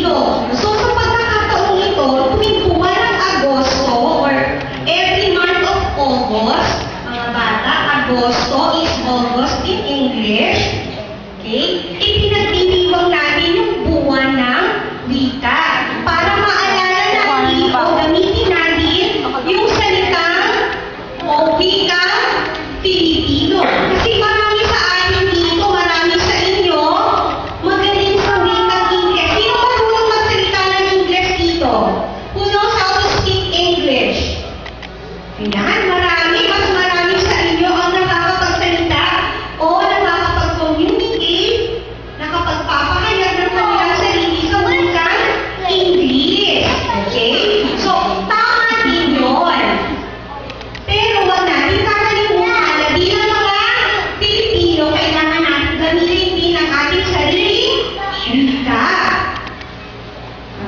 dito. So sa pagkakataon ito, tuwing buwan ng Agosto or every month of August, mga bata, Agosto is August in English. Okay? Ipinagdiriwang natin yung buwan ng wika para maalala natin o gamitin natin yung salitang o wika Pilipino. Ayan, marami, marami sa inyo ang nakakapagsalita o nakakapag-communicate, nakapagpapahayag ng kanilang sarili sa wikang English. Okay? So, tama din. Pero wag natin kakalimutan mga Pilipino, kailangan natin gamitin ang ating sariling wika.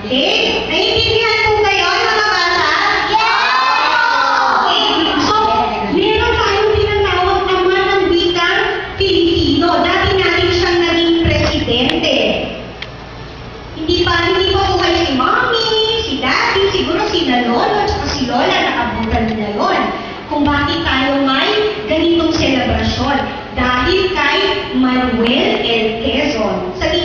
Okay? Naiintindihan Dahil kay Manuel L. Quezon. Nga,